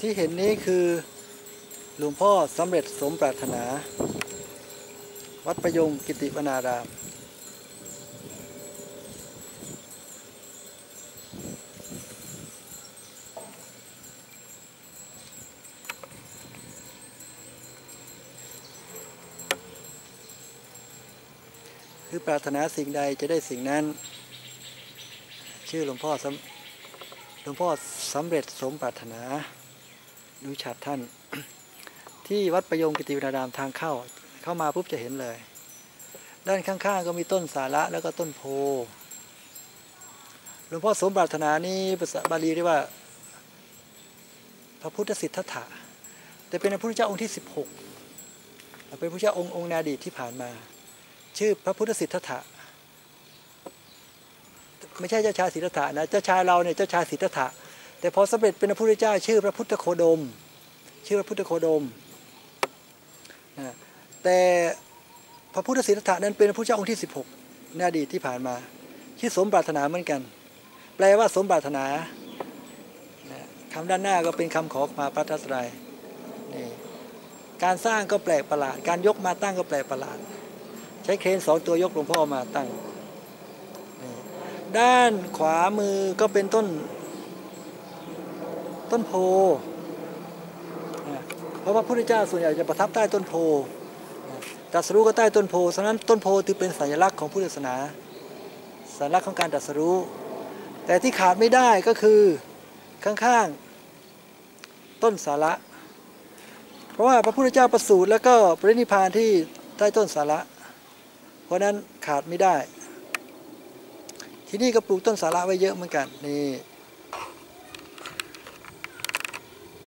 ที่เห็นนี้คือหลวงพ่อสำเร็จสมปรารถนา วัดประยงกิติวนาราม คือปรารถนาสิ่งใดจะได้สิ่งนั้น ชื่อหลวงพ่อสำหลวงพ่อสำเร็จสมปรารถนา ดูฉัดท่าน ที่วัดประยงกิติวนารามทางเข้า เข้ามาปุ๊บจะเห็นเลย ด้านข้างๆ ก็มีต้นสาระแล้วก็ต้นโพหลวงพ่อสมปรารถนานี้ภาษาบาลีเรียกว่า พระพุทธสิทธัตถะแต่เป็นพระพุทธเจ้าองค์ที่ 16 เป็นพระพุทธเจ้าองค์องค์ในอดีตที่ผ่านมา ชื่อพระพุทธสิทธัตถะไม่ใช่เจ้าชายสิทธัตถะนะเจ้าชายเราเนี่ยเจ้าชายสิทธัตถะ แต่พอสำเร็จเป็นพระพุทธเจ้า ชื่อพระพุทธโคดม ชื่อพระพุทธโคดมนะแต่พระพุทธสิทธัตถะนั้นเป็นพระพุทธเจ้าองค์ที่ 16ในอดีตที่ผ่านมา ชื่อสมปรารถนาเหมือนกัน แปลว่าสมปรารถนานะคำด้านหน้าก็เป็นคำขอมาพระทัศรัยนี่การสร้างก็แปลกประหลาด การยกมาตั้งก็แปลกประหลาด ใช้เครนสองตัวยกหลวงพ่อมาตั้ง ด้านขวามือก็เป็นต้น ต้นโพเพราะว่าพระพุทธเจ้าส่วนใหญ่จะประทับใต้ต้นโพตรัสรู้ก็ใต้ต้นโพฉะนั้นต้นโพถือเป็นสัญลักษณ์ของพุทธศาสนา สัญลักษณ์ของการตรัสรู้ แต่ที่ขาดไม่ได้ก็คือข้างๆต้นสาระ เพราะว่าพระพุทธเจ้าประสูติแล้วก็ปรินิพานที่ใต้ต้นสาระ เพราะนั้นขาดไม่ได้ ที่นี่ก็ปลูกต้นสาระไว้เยอะเหมือนกันนี่